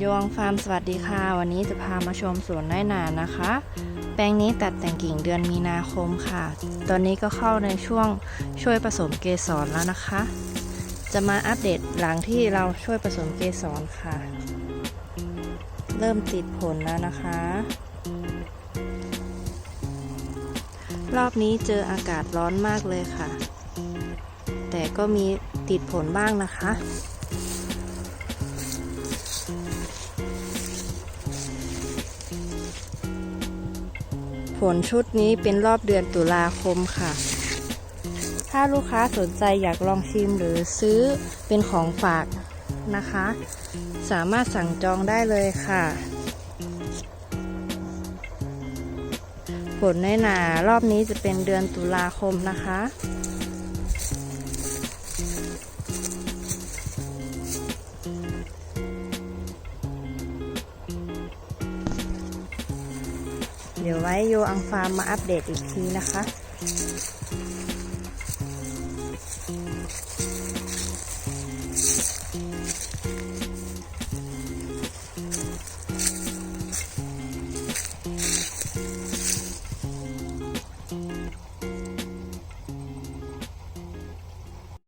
ยองฟาร์มสวัสดีค่ะ วันนี้จะพามาชมสวนน้อยหนานะคะ แปลงนี้ตัดแต่งกิ่งเดือนมีนาคมค่ะ ตอนนี้ก็เข้าในช่วงช่วยผสมเกสรแล้วนะคะ จะมาอัปเดตหลังที่เราช่วยผสมเกสรค่ะ เริ่มติดผลแล้วนะคะ รอบนี้เจออากาศร้อนมากเลยค่ะ แต่ก็มีติดผลบ้างนะคะ ลชุดนี้เป็นรอบเดือนตุลาคมค่ะ ถ้าลูกค้าสนใจอยากลองชิมหรือซื้อเป็นของฝากนะคะ สามารถสั่งจองได้เลยค่ะผลในหนารอบนี้จะเป็นเดือนตุลาคมนะคะ เดี๋ยวไว้โยอังฟาร์มมาอัปเดตอีกทีนะคะ Thank.